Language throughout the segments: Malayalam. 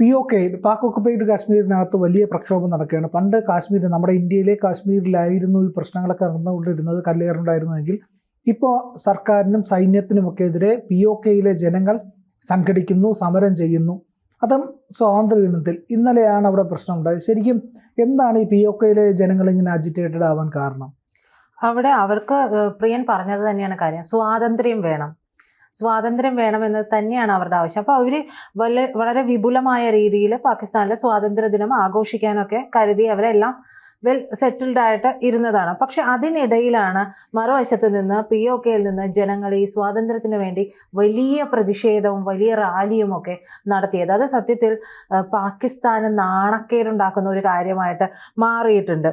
P O K Pak occupied കാശ്മീരിനകത്ത് വലിയ പ്രക്ഷോഭം നടക്കുകയാണ്. പണ്ട് കാശ്മീർ നമ്മുടെ ഇന്ത്യയിലെ കാശ്മീരിലായിരുന്നു ഈ പ്രശ്നങ്ങളൊക്കെ നടന്നുകൊണ്ടിരുന്നത് കല്ലേറുണ്ടായിരുന്നതെങ്കിൽ. ഇപ്പോൾ സർക്കാരിനും സൈന്യത്തിനുമൊക്കെ എതിരെ പി ഒ കെയിലെ ജനങ്ങൾ സംഘടിക്കുന്നു സമരം ചെയ്യുന്നു. അതും സ്വാതന്ത്ര്യ ദിനത്തിൽ. ഇന്നലെയാണ് അവിടെ പ്രശ്നം ഉണ്ടായത് ശരിക്കും എന്താണ് ഈ പി ഒ കെയിലെ ജനങ്ങൾ ഇങ്ങനെ അജിറ്റേറ്റഡ് ആവാൻ കാരണം? അവിടെ അവർക്ക് പ്രിയൻ പറഞ്ഞത് തന്നെയാണ് കാര്യം. സ്വാതന്ത്ര്യം വേണം. സ്വാതന്ത്ര്യം വേണമെന്ന് തന്നെയാണ് അവരുടെ ആവശ്യം. അപ്പോൾ അവർ വളരെ വിപുലമായ രീതിയിൽ പാകിസ്ഥാനിലെ സ്വാതന്ത്ര്യ ദിനം ആഘോഷിക്കാനൊക്കെ കരുതി അവരെല്ലാം വെൽ സെറ്റിൽഡ് ആയിട്ട് ഇരുന്നതാണ്. പക്ഷെ അതിനിടയിലാണ് മറുവശത്ത് നിന്ന് പി ഒ കെയിൽ നിന്ന് ജനങ്ങൾ ഈ സ്വാതന്ത്ര്യത്തിന് വേണ്ടി വലിയ പ്രതിഷേധവും വലിയ റാലിയും ഒക്കെ നടത്തിയത്. അത് സത്യത്തിൽ പാകിസ്ഥാന് നാണക്കേടുണ്ടാക്കുന്ന ഒരു കാര്യമായിട്ട് മാറിയിട്ടുണ്ട്.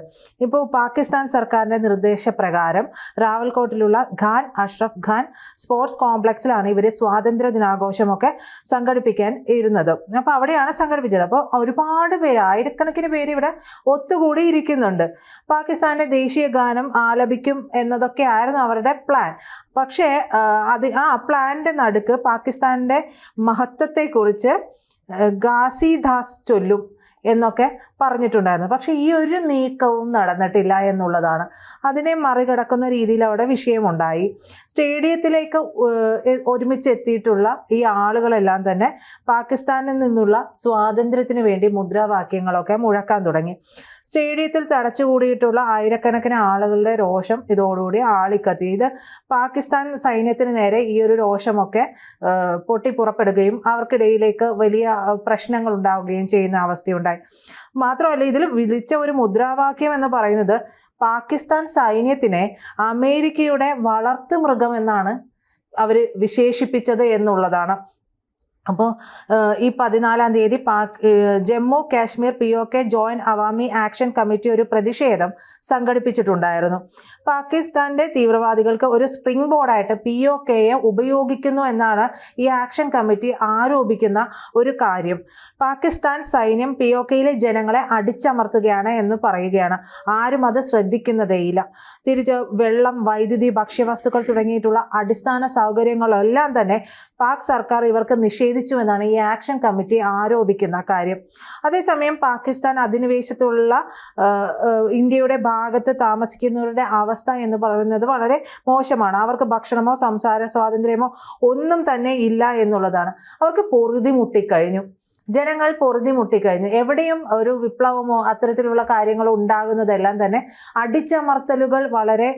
ഇപ്പോൾ പാകിസ്ഥാൻ സർക്കാരിന്റെ നിർദ്ദേശപ്രകാരം റാവൽകോട്ടിലുള്ള ഖാൻ അഷ്റഫ് ഖാൻ സ്പോർട്സ് കോംപ്ലക്സിലാണ് ഇവർ സ്വാതന്ത്ര്യ ദിനാഘോഷമൊക്കെ സംഘടിപ്പിക്കാൻ ഇരുന്നത്. അപ്പോൾ അവിടെയാണ് സംഘടിപ്പിച്ചത്. അപ്പോൾ ഒരുപാട് പേര് ആയിരക്കണക്കിന് പേര് ഇവിടെ ഒത്തുകൂടി ഇരിക്കുന്നുണ്ട് പാകിസ്ഥാന്റെ ദേശീയ ഗാനം ആലപിക്കും എന്നതൊക്കെ ആയിരുന്നു അവരുടെ പ്ലാൻ പക്ഷേ അത് ആ പ്ലാന്റെ നടുക്ക് പാകിസ്ഥാന്റെ മഹത്വത്തെക്കുറിച്ച് കുറിച്ച് ഗാസിദാസ് ചൊല്ലും എന്നൊക്കെ പറഞ്ഞിട്ടുണ്ടായിരുന്നു. പക്ഷേ ഈ ഒരു നീക്കവും നടന്നിട്ടില്ല എന്നുള്ളതാണ്. അതിനെ മറികടക്കുന്ന രീതിയിൽ അവിടെ വിഷയമുണ്ടായി. സ്റ്റേഡിയത്തിലേക്ക് ഒരുമിച്ച് എത്തിയിട്ടുള്ള ഈ ആളുകളെല്ലാം തന്നെ പാകിസ്ഥാനിൽ നിന്നുള്ള സ്വാതന്ത്ര്യത്തിന് വേണ്ടി മുദ്രാവാക്യങ്ങളൊക്കെ മുഴക്കാൻ തുടങ്ങി. സ്റ്റേഡിയത്തിൽ തടച്ചുകൂടിയിട്ടുള്ള ആയിരക്കണക്കിന് ആളുകളുടെ രോഷം ഇതോടുകൂടി ആളിക്കത്തി. ഇത് പാകിസ്ഥാൻ സൈന്യത്തിന് നേരെ ഈ ഒരു രോഷമൊക്കെ പൊട്ടിപ്പുറപ്പെടുകയും അവർക്കിടയിലേക്ക് വലിയ പ്രശ്നങ്ങൾ ഉണ്ടാവുകയും ചെയ്യുന്ന അവസ്ഥയുണ്ടായി. മാത്രമല്ല ഇതിൽ വിളിച്ച ഒരു മുദ്രാവാക്യം എന്ന് പറയുന്നത് പാകിസ്ഥാൻ സൈന്യത്തിനെ അമേരിക്കയുടെ വളർത്തു മൃഗം എന്നാണ് അവർ വിശേഷിപ്പിച്ചത് എന്നുള്ളതാണ്. അപ്പോൾ ഈ പതിനാലാം തീയതി Pak Jammu Kashmir P O K joint Awami action committee ഒരു പ്രതിഷേധം സംഘടിപ്പിച്ചിട്ടുണ്ടായിരുന്നു. പാകിസ്ഥാന്റെ തീവ്രവാദികൾക്ക് ഒരു സ്പ്രിംഗ് ബോർഡായിട്ട് പി ഒ കെയെ ഉപയോഗിക്കുന്നു എന്നാണ് ഈ ആക്ഷൻ കമ്മിറ്റി ആരോപിക്കുന്ന ഒരു കാര്യം. പാകിസ്ഥാൻ സൈന്യം പി ഒ കെയിലെ ജനങ്ങളെ അടിച്ചമർത്തുകയാണ് എന്ന് പറയുകയാണ്. ആരും അത് ശ്രദ്ധിക്കുന്നതേയില്ല. തിരിച്ച് വെള്ളം വൈദ്യുതി ഭക്ഷ്യവസ്തുക്കൾ തുടങ്ങിയിട്ടുള്ള അടിസ്ഥാന സൗകര്യങ്ങളെല്ലാം തന്നെ പാക് സർക്കാർ ഇവർക്ക് നിഷേധിച്ചു. എന്നാണ് ഈ ആക്ഷൻ കമ്മിറ്റി ആരോപിക്കുന്ന കാര്യം. അതേസമയം പാകിസ്ഥാൻ അധിനിവേശത്തുള്ള ഇന്ത്യയുടെ ഭാഗത്ത് താമസിക്കുന്നവരുടെ അവസ്ഥ എന്ന് പറയുന്നത് വളരെ മോശമാണ്. അവർക്ക് ഭക്ഷണമോ സംസാര സ്വാതന്ത്ര്യമോ ഒന്നും തന്നെ ഇല്ല എന്നുള്ളതാണ്. അവർക്ക് പൊറുതി മുട്ടിക്കഴിഞ്ഞു. ജനങ്ങൾ പൊറുതി മുട്ടിക്കഴിഞ്ഞു. എവിടെയും ഒരു വിപ്ലവമോ അത്തരത്തിലുള്ള കാര്യങ്ങളോ ഉണ്ടാകുന്നതെല്ലാം തന്നെ അടിച്ചമർത്തലുകൾ വളരെ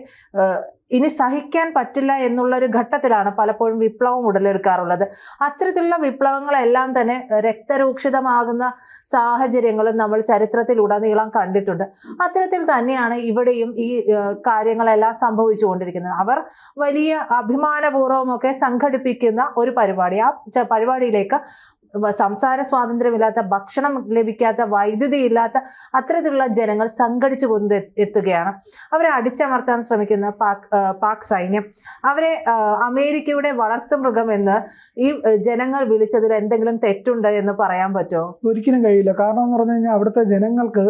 ഇനി സഹിക്കാൻ പറ്റില്ല എന്നുള്ളൊരു ഘട്ടത്തിലാണ് പലപ്പോഴും വിപ്ലവം ഉടലെടുക്കാറുള്ളത്. അത്തരത്തിലുള്ള വിപ്ലവങ്ങളെല്ലാം തന്നെ രക്തരൂക്ഷിതമാകുന്ന സാഹചര്യങ്ങളും നമ്മൾ ചരിത്രത്തിലുടനീളം കണ്ടിട്ടുണ്ട്. അത്തരത്തിൽ തന്നെയാണ് ഇവിടെയും ഈ കാര്യങ്ങളെല്ലാം സംഭവിച്ചുകൊണ്ടിരിക്കുന്നത്. അവർ വലിയ അഭിമാനപൂർവമൊക്കെ സംഘടിപ്പിക്കുന്ന ഒരു പരിപാടി. ആ പരിപാടിയിലേക്ക് സംസാര സ്വാതന്ത്ര്യമില്ലാത്ത ഭക്ഷണം ലഭിക്കാത്ത വൈദ്യുതി ഇല്ലാത്ത അത്തരത്തിലുള്ള ജനങ്ങൾ സംഘടിച്ചു കൊണ്ട് എത്തുകയാണ്. അവരെ അടിച്ചമർത്താൻ ശ്രമിക്കുന്ന പാക് പാക് സൈന്യം. അവരെ അമേരിക്കയുടെ വളർത്തു മൃഗം എന്ന് ഈ ജനങ്ങൾ വിളിച്ചതിൽ എന്തെങ്കിലും തെറ്റുണ്ട് എന്ന് പറയാൻ പറ്റുമോ? ഒരിക്കലും കഴിയില്ല. കാരണം എന്ന് പറഞ്ഞു കഴിഞ്ഞാൽ അവിടുത്തെ ജനങ്ങൾക്ക്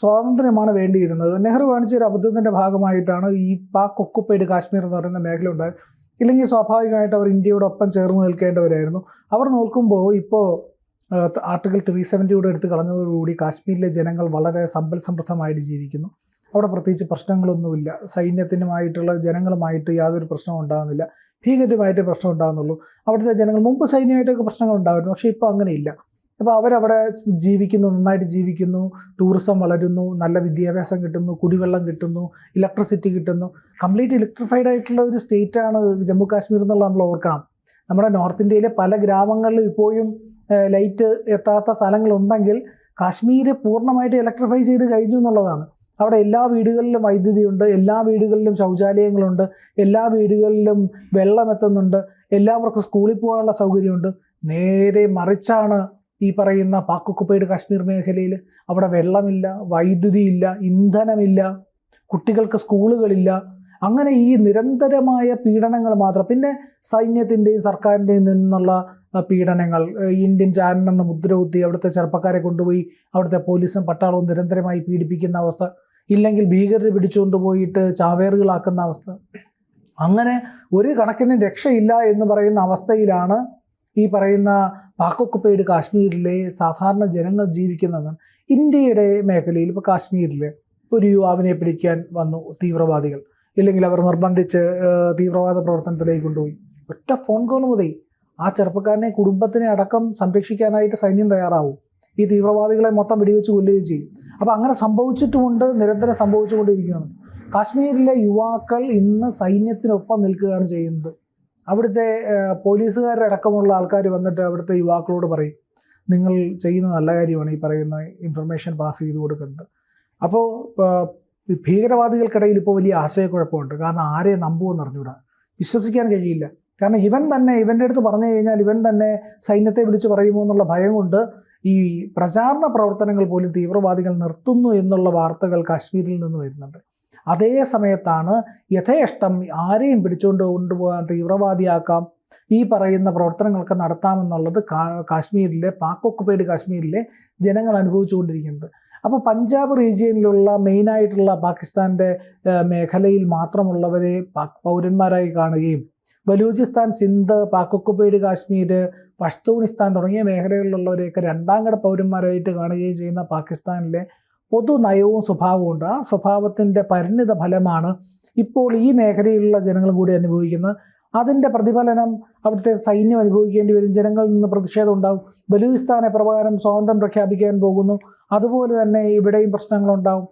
സ്വാതന്ത്ര്യമാണ് വേണ്ടിയിരുന്നത്. നെഹ്റു കാണിച്ച ഒരു അബദ്ധത്തിന്റെ ഭാഗമായിട്ടാണ് ഈ പാക് ഒക്കുപ്പൈഡ് കാശ്മീർ എന്ന് പറയുന്ന മേഖല ഉണ്ടായത്. ഇല്ലെങ്കിൽ സ്വാഭാവികമായിട്ട് അവർ ഇന്ത്യയോടൊപ്പം ചേർന്ന് നിൽക്കേണ്ടവരായിരുന്നു. അവർ നോക്കുമ്പോൾ ഇപ്പോൾ ആർട്ടിക്കിൾ ത്രീ സെവന്റിയുടെ എടുത്ത് കളഞ്ഞതോടുകൂടി കാശ്മീരിലെ ജനങ്ങൾ വളരെ സമ്പൽ സമൃദ്ധമായിട്ട് ജീവിക്കുന്നു. അവിടെ പ്രത്യേകിച്ച് പ്രശ്നങ്ങളൊന്നുമില്ല. സൈന്യത്തിനുമായിട്ടുള്ള ജനങ്ങളുമായിട്ട് യാതൊരു പ്രശ്നവും ഉണ്ടാകുന്നില്ല. ഭീകരമായിട്ട് പ്രശ്നം ഉണ്ടാകുന്നുള്ളൂ. അവിടുത്തെ ജനങ്ങൾ മുമ്പ് സൈന്യമായിട്ടൊക്കെ പ്രശ്നങ്ങൾ ഉണ്ടായിരുന്നു. പക്ഷേ ഇപ്പോൾ അങ്ങനെയില്ല. അപ്പോൾ അവരവിടെ ജീവിക്കുന്നു നന്നായിട്ട് ജീവിക്കുന്നു ടൂറിസം വളരുന്നു നല്ല വിദ്യാഭ്യാസം കിട്ടുന്നു കുടിവെള്ളം കിട്ടുന്നു ഇലക്ട്രിസിറ്റി കിട്ടുന്നു. കംപ്ലീറ്റ് ഇലക്ട്രിഫൈഡ് ആയിട്ടുള്ള ഒരു സ്റ്റേറ്റാണ് ജമ്മു കാശ്മീർ എന്നുള്ള നമ്മൾ ഓർക്കണം. നമ്മുടെ നോർത്ത് ഇന്ത്യയിലെ പല ഗ്രാമങ്ങളിലും ഇപ്പോഴും ലൈറ്റ് എത്താത്ത സ്ഥലങ്ങളുണ്ടെങ്കിൽ കാശ്മീർ പൂർണമായിട്ട് ഇലക്ട്രിഫൈ ചെയ്ത് കഴിഞ്ഞു എന്നുള്ളതാണ്. അവിടെ എല്ലാ വീടുകളിലും വൈദ്യുതിയുണ്ട് എല്ലാ വീടുകളിലും ശൗചാലയങ്ങളുണ്ട് എല്ലാ വീടുകളിലും വെള്ളം എത്തുന്നുണ്ട് എല്ലാവർക്കും സ്കൂളിൽ പോകാനുള്ള സൗകര്യമുണ്ട്. നേരെ മറിച്ചാണ് ഈ പറയുന്ന പാക് ഒക്കുപ്പൈഡ് കാശ്മീർ മേഖലയിൽ അവിടെ വെള്ളമില്ല വൈദ്യുതിയില്ല ഇന്ധനമില്ല കുട്ടികൾക്ക് സ്കൂളുകളില്ല. അങ്ങനെ ഈ നിരന്തരമായ പീഡനങ്ങൾ മാത്രം പിന്നെ സൈന്യത്തിന്റെയും സർക്കാരിന്റെയും നിന്നുള്ള പീഡനങ്ങൾ ഇന്ത്യൻ ചാരനെന്ന് മുദ്ര കുത്തി അവിടുത്തെ ചെറുപ്പക്കാരെ കൊണ്ടുപോയി അവിടുത്തെ പോലീസും പട്ടാളവും നിരന്തരമായി പീഡിപ്പിക്കുന്ന അവസ്ഥ ഇല്ലെങ്കിൽ ഭീകരർ പിടിച്ചുകൊണ്ട് പോയിട്ട് ചാവേറുകളാക്കുന്ന അവസ്ഥ. അങ്ങനെ ഒരു കണക്കിന് രക്ഷയില്ല എന്ന് പറയുന്ന അവസ്ഥയിലാണ് ഈ പറയുന്ന പാക് ഒക്കുപ്പൈഡ് കാശ്മീരിലെ സാധാരണ ജനങ്ങൾ ജീവിക്കുന്നതാണ് ഇന്ത്യയുടെ മേഖലയിൽ ഇപ്പോൾ കാശ്മീരിൽ ഒരു യുവാവിനെ പിടിക്കാൻ വന്നു തീവ്രവാദികൾ. ഇല്ലെങ്കിൽ അവർ നിർബന്ധിച്ച് തീവ്രവാദ പ്രവർത്തനത്തിലേക്ക് കൊണ്ടുപോയി. ഒറ്റ ഫോൺ കോൾ മുതൽ ആ ചെറുപ്പക്കാരനെ കുടുംബത്തിനെ അടക്കം സംരക്ഷിക്കാനായിട്ട് സൈന്യം തയ്യാറാവും. ഈ തീവ്രവാദികളെ മൊത്തം വെടിവെച്ച് കൊല്ലുകയും ചെയ്യും. അപ്പോൾ അങ്ങനെ സംഭവിച്ചിട്ടുമുണ്ട് നിരന്തരം സംഭവിച്ചുകൊണ്ടിരിക്കുകയാണ്. കാശ്മീരിലെ യുവാക്കൾ ഇന്ന് സൈന്യത്തിനൊപ്പം നിൽക്കുകയാണ് ചെയ്യുന്നത്. അവിടുത്തെ ഏഹ്, പോലീസുകാരുടെ അടക്കമുള്ള ആൾക്കാർ വന്നിട്ട് അവിടുത്തെ യുവാക്കളോട് പറയും. നിങ്ങൾ ചെയ്യുന്ന നല്ല കാര്യമാണ് ഈ പറയുന്ന ഇൻഫർമേഷൻ പാസ് ചെയ്ത് കൊടുക്കുന്നത്. അപ്പോൾ ഭീകരവാദികൾക്കിടയിൽ ഇപ്പോൾ വലിയ ആശയക്കുഴപ്പമുണ്ട്. കാരണം ആരെ നമ്പുമെന്ന് അറിഞ്ഞൂടാ വിശ്വസിക്കാൻ കഴിയില്ല. കാരണം ഇവൻ തന്നെ ഇവന്റെ അടുത്ത് പറഞ്ഞു കഴിഞ്ഞാൽ ഇവൻ തന്നെ സൈന്യത്തെ വിളിച്ച് പറയുമോ എന്നുള്ള ഭയം കൊണ്ട് ഈ പ്രചാരണ പ്രവർത്തനങ്ങൾ പോലും തീവ്രവാദികൾ നിർത്തുന്നു എന്നുള്ള വാർത്തകൾ കാശ്മീരിൽ നിന്ന് വരുന്നുണ്ട്. അതേ സമയത്താണ് യഥേഷ്ടം ആരെയും പിടിച്ചുകൊണ്ട് കൊണ്ടുപോകാൻ തീവ്രവാദിയാക്കാം. ഈ പറയുന്ന പ്രവർത്തനങ്ങളൊക്കെ നടത്താമെന്നുള്ളത് കാശ്മീരിലെ പാക് ഒക്കുപൈഡ് കാശ്മീരിലെ ജനങ്ങൾ അനുഭവിച്ചുകൊണ്ടിരിക്കുന്നത്. അപ്പോൾ പഞ്ചാബ് റീജിയനിലുള്ള മെയിനായിട്ടുള്ള പാകിസ്ഥാന്റെ മേഖലയിൽ മാത്രമുള്ളവരെ പാക് പൗരന്മാരായി കാണുകയും ബലൂചിസ്ഥാൻ സിന്ധ് പാക് ഒക്കുപൈഡ് കാശ്മീർ പഷ്തൂണിസ്ഥാൻ തുടങ്ങിയ മേഖലകളിലുള്ളവരെയൊക്കെ രണ്ടാം കട പൗരന്മാരായിട്ട് കാണുകയും ചെയ്യുന്ന പാകിസ്ഥാനിലെ പൊതു നയവും സ്വഭാവവും ഉണ്ട് ആ സ്വഭാവത്തിന്റെ പരിണിത ഫലമാണ് ഇപ്പോൾ ഈ മേഖലയിലുള്ള ജനങ്ങളും കൂടി അനുഭവിക്കുന്നത്. അതിന്റെ പ്രതിഫലനം അവിടുത്തെ സൈന്യം അനുഭവിക്കേണ്ടി വരും. ജനങ്ങളിൽ നിന്ന് പ്രതിഷേധം ഉണ്ടാവും. ബലൂചിസ്ഥാൻ പ്രകാരം സ്വാതന്ത്ര്യം പ്രഖ്യാപിക്കാൻ പോകുന്നു. അതുപോലെ തന്നെ ഇവിടെയും പ്രശ്നങ്ങളുണ്ടാവും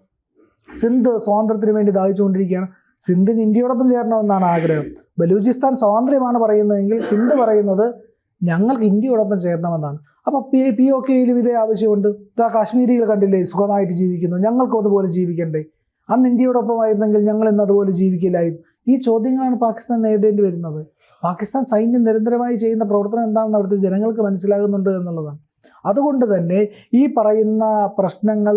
സിന്ധ് സ്വാതന്ത്ര്യത്തിന് വേണ്ടി ദാഹിച്ചുകൊണ്ടിരിക്കുകയാണ്. സിന്ധിന് ഇന്ത്യയോടൊപ്പം ചേരണമെന്നാണ് ആഗ്രഹം. ബലൂചിസ്ഥാൻ സ്വാതന്ത്ര്യമാണ് പറയുന്നതെങ്കിൽ സിന്ധ് പറയുന്നത് ഞങ്ങൾക്ക് ഇന്ത്യയോടൊപ്പം ചേരണമെന്നാണ്. അപ്പോൾ പി പി ഒ കെയിലും ഇതേ ആവശ്യമുണ്ട്. ഇതാ കാശ്മീരികൾ കണ്ടില്ലേ? സുഖമായിട്ട് ജീവിക്കുന്നു. ഞങ്ങൾക്കും അതുപോലെ ജീവിക്കണ്ടേ? അന്ന് ഇന്ത്യയോടൊപ്പമായിരുന്നെങ്കിൽ ഞങ്ങൾ ഇന്ന് അതുപോലെ ജീവിക്കില്ലായിരുന്നു. ഈ ചോദ്യങ്ങളാണ് പാകിസ്ഥാൻ നേരിടേണ്ടി വരുന്നത്. പാകിസ്ഥാൻ സൈന്യം നിരന്തരമായി ചെയ്യുന്ന പ്രവർത്തനം എന്താണെന്ന് അവിടുത്തെ ജനങ്ങൾക്ക് മനസ്സിലാകുന്നുണ്ട് എന്നുള്ളതാണ്. അതുകൊണ്ട് തന്നെ ഈ പറയുന്ന പ്രശ്നങ്ങൾ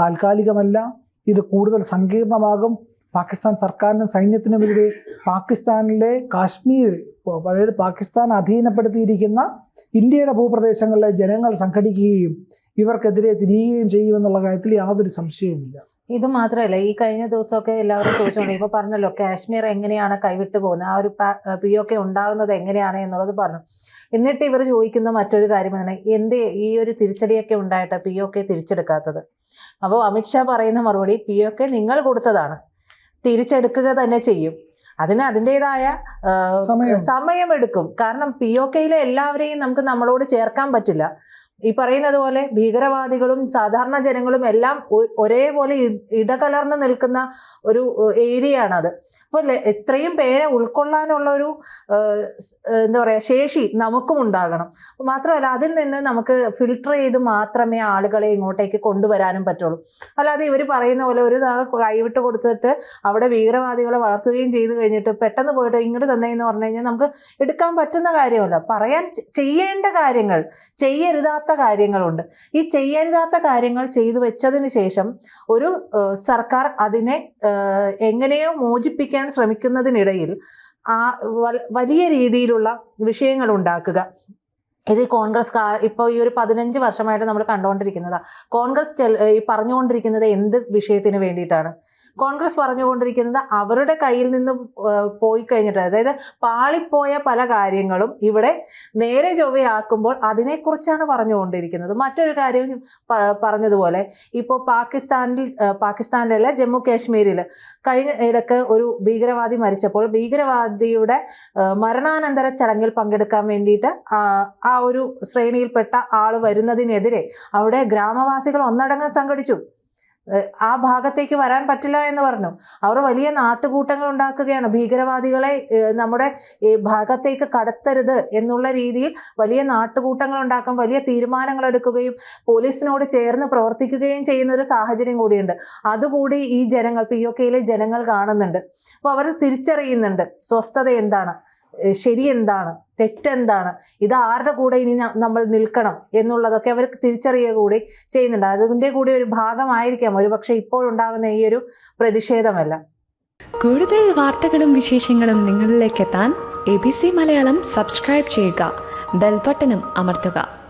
താൽക്കാലികമല്ല. ഇത് കൂടുതൽ സങ്കീർണമാകും. പാകിസ്ഥാൻ സർക്കാരിനും സൈന്യത്തിനുമെതിരെ പാകിസ്ഥാനിലെ കാശ്മീർ അതായത് പാകിസ്ഥാൻ അധീനപ്പെടുത്തിയിരിക്കുന്ന ഇന്ത്യയുടെ ഭൂപ്രദേശങ്ങളിലെ ജനങ്ങൾ സംഘടിക്കുകയും ഇവർക്കെതിരെ തിരിയുകയും ചെയ്യുമെന്നുള്ള കാര്യത്തിൽ യാതൊരു സംശയവുമില്ല. ഇത് മാത്രമല്ല ഈ കഴിഞ്ഞ ദിവസമൊക്കെ എല്ലാവരും ചോദിച്ചുകൊണ്ട് ഇപ്പൊ പറഞ്ഞല്ലോ കാശ്മീർ എങ്ങനെയാണ് കൈവിട്ടു പോകുന്നത്? ആ ഒരു പി ഒ കെ ഉണ്ടാകുന്നത് എങ്ങനെയാണ് എന്നുള്ളത് പറഞ്ഞു. എന്നിട്ട് ഇവർ ചോദിക്കുന്ന മറ്റൊരു കാര്യം തന്നെ എന്തേ ഈ ഒരു തിരിച്ചടിയൊക്കെ ഉണ്ടായിട്ട് പി ഒ കെ തിരിച്ചെടുക്കാത്തത്? അപ്പോൾ അമിത്ഷാ പറയുന്ന മറുപടി പി ഒ കെ നിങ്ങൾ കൊടുത്തതാണ്. തിരിച്ചെടുക്കുക തന്നെ ചെയ്യും. അതിന് അതിന്റെതായ സമയം. സമയമെടുക്കും. കാരണം പി ഒ കെയിലെ എല്ലാവരെയും നമുക്ക് നമ്മളോട് ചേർക്കാൻ പറ്റില്ല. ഈ പറയുന്നത് പോലെ ഭീകരവാദികളും സാധാരണ ജനങ്ങളും എല്ലാം ഒരേപോലെ ഇടകലർന്ന് നിൽക്കുന്ന ഒരു ഏരിയ ആണത് അപ്പോൾ എത്രയും പേരെ ഉൾക്കൊള്ളാനുള്ള ഒരു എന്താ പറയുക ശേഷി നമുക്കും ഉണ്ടാകണം. മാത്രമല്ല അതിൽ നിന്ന് നമുക്ക് ഫിൽട്ടർ ചെയ്ത് മാത്രമേ ആളുകളെ ഇങ്ങോട്ടേക്ക് കൊണ്ടുവരാനും പറ്റുള്ളൂ. അല്ലാതെ ഇവർ പറയുന്ന പോലെ ഒരു നാൾ കൈവിട്ട് കൊടുത്തിട്ട് അവിടെ ഭീകരവാദികളെ വളർത്തുകയും ചെയ്തു കഴിഞ്ഞിട്ട് പെട്ടെന്ന് പോയിട്ട് ഇങ്ങോട്ട് തന്നേന്ന് പറഞ്ഞു കഴിഞ്ഞാൽ നമുക്ക് എടുക്കാൻ പറ്റുന്ന കാര്യമല്ല. പറയാൻ ചെയ്യേണ്ട കാര്യങ്ങൾ ചെയ്യരുതാത്ത കാര്യങ്ങളുണ്ട്. ഈ ചെയ്യരുതാത്ത കാര്യങ്ങൾ ചെയ്തു വെച്ചതിന് ശേഷം ഒരു സർക്കാർ അതിനെ എങ്ങനെയോ മോചിപ്പിക്കാൻ ശ്രമിക്കുന്നതിനിടയിൽ ആ വലിയ രീതിയിലുള്ള വിഷയങ്ങൾ ഉണ്ടാക്കുക. ഇത് കോൺഗ്രസ് ഇപ്പോൾ ഈ ഒരു പതിനഞ്ച് വർഷമായിട്ട് നമ്മൾ കണ്ടുകൊണ്ടിരിക്കുന്നതാ കോൺഗ്രസ് ഈ പറഞ്ഞുകൊണ്ടിരിക്കുന്നത് എന്ത് വിഷയത്തിന് വേണ്ടിയിട്ടാണ്? കോൺഗ്രസ് പറഞ്ഞുകൊണ്ടിരിക്കുന്നത് അവരുടെ കയ്യിൽ നിന്ന് പോയി കഴിഞ്ഞിട്ട് അതായത് പാളിപ്പോയ പല കാര്യങ്ങളും ഇവിടെ നേരെ ചൊവ്വയാക്കുമ്പോൾ അതിനെക്കുറിച്ചാണ് പറഞ്ഞുകൊണ്ടിരിക്കുന്നത്. മറ്റൊരു കാര്യം പറഞ്ഞതുപോലെ ഇപ്പോൾ പാകിസ്ഥാനിൽ പാകിസ്ഥാനിലല്ല ജമ്മു കാശ്മീരിൽ കഴിഞ്ഞ ഇടയ്ക്ക് ഒരു ഭീകരവാദി മരിച്ചപ്പോൾ ഭീകരവാദിയുടെ മരണാനന്തര ചടങ്ങിൽ പങ്കെടുക്കാൻ വേണ്ടിയിട്ട് ആ ഒരു ശ്രേണിയിൽപ്പെട്ട ആൾ വരുന്നതിനെതിരെ അവിടെ ഗ്രാമവാസികൾ ഒന്നടങ്കം സംഘടിച്ചു. ആ ഭാഗത്തേക്ക് വരാൻ പറ്റില്ല എന്ന് പറഞ്ഞു. അവർ വലിയ നാട്ടുകൂട്ടങ്ങൾ ഉണ്ടാക്കുകയാണ്. ഭീകരവാദികളെ നമ്മുടെ ഈ ഭാഗത്തേക്ക് കടത്തരുത് എന്നുള്ള രീതിയിൽ വലിയ നാട്ടുകൂട്ടങ്ങൾ ഉണ്ടാക്കും. വലിയ തീരുമാനങ്ങൾ എടുക്കുകയും പോലീസിനോട് ചേർന്ന് പ്രവർത്തിക്കുകയും ചെയ്യുന്ന ഒരു സാഹചര്യം കൂടിയുണ്ട്. അതുകൂടി ഈ ജനങ്ങൾ പി ഒ കെയിലെ ജനങ്ങൾ കാണുന്നുണ്ട്. അപ്പോൾ അവർ തിരിച്ചറിയുന്നുണ്ട് സ്വസ്ഥത എന്താണ്. ഏഹ് ശരി എന്താണ് തെറ്റെന്താണ്? ഇത് ആരുടെ കൂടെ ഇനി നമ്മൾ നിൽക്കണം എന്നുള്ളതൊക്കെ അവർ തിരിച്ചറിയുക കൂടി ചെയ്യുന്നുണ്ട്. അതിന്റെ കൂടി ഒരു ഭാഗമായിരിക്കാം. ഒരുപക്ഷെ ഇപ്പോഴുണ്ടാകുന്ന ഈ ഒരു പ്രതിഷേധമല്ല. കൂടുതൽ വാർത്തകളും വിശേഷങ്ങളും നിങ്ങളിലേക്ക് എത്താൻ A B C Malayalam subscribe ചെയ്യുക. ബെൽബട്ടനും അമർത്തുക.